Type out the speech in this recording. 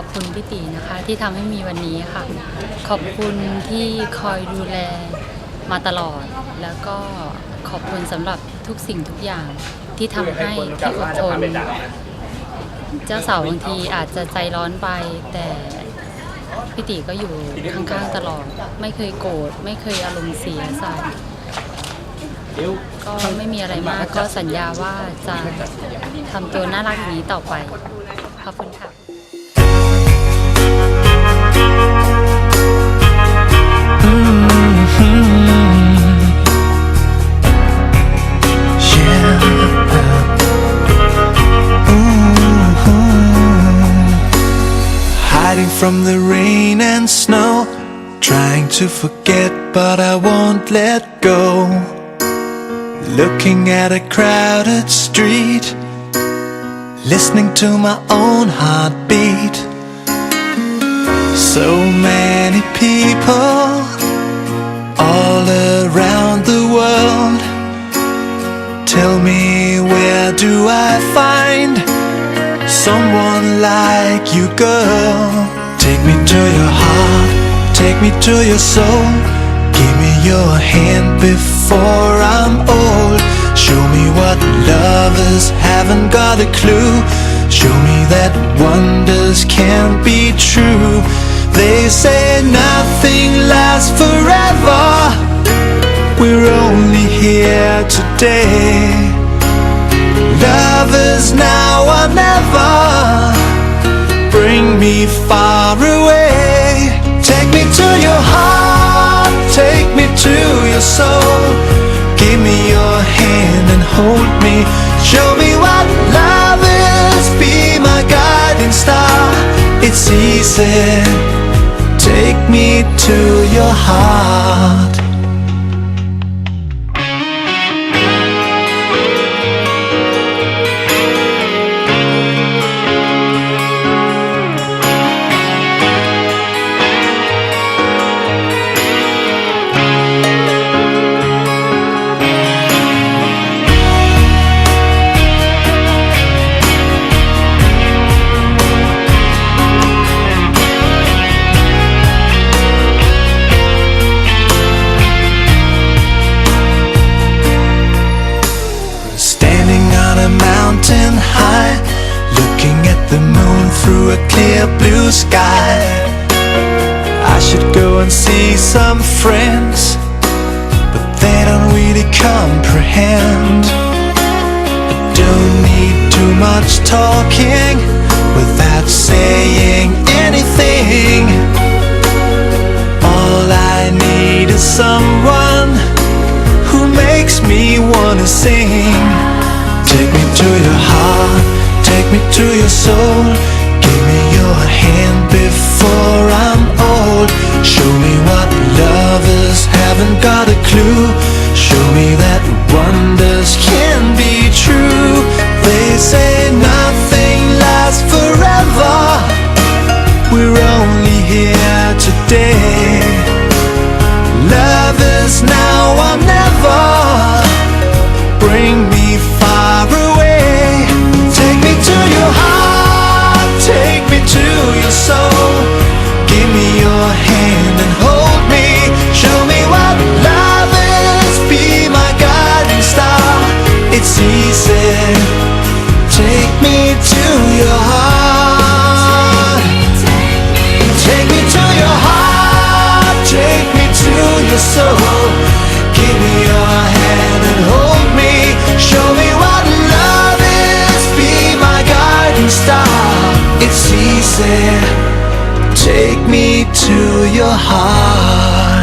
ขอบคุณพี่ตีนะคะ ที่ทำให้มีวันนี้ค่ะ ขอบคุณที่คอยดูแลมาตลอด แล้วก็ขอบคุณสำหรับทุกสิ่งทุกอย่างที่ทำให้ที่อดทนเจ้าสาวบางทีอาจจะใจร้อนไป แต่พี่ตีก็อยู่ข้างๆตลอด ไม่เคยโกรธไม่เคยอารมณ์เสียใส่ก็ไม่มีอะไรมากก็สัญญาว่าจะทำตัวน่ารักอย่างนี้ต่อไปขอบคุณค่ะ from the rain and snow, trying to forget, but I won't let go. Looking at a crowded street, listening to my own heartbeat. So many people all around the world. Tell me, where do I find? someone like you, girl. Take me to your heart, take me to your soul. Give me your hand before I'm old. Show me what lovers haven't got a clue. Show me that wonders can't be true. They say nothing lasts forever. We're only here today. Lovers now or never. Bring me far soul. Give me your hand and hold me. Show me what love is. Be my guiding star. It's easy. Take me to your heart. Mountain high, looking at the moon through a clear blue sky. I should go and see some friends, but they don't really comprehend. Don't need too much talking without saying anything. All I need is someone who makes me wanna sing. To your soul. Give me your hand before I'm old. Show me what lovers haven't got a clue. Show me that wonders can be true. They say nothing lasts forever. We're only here today. Love is now or never. Bring me Take me to your heart.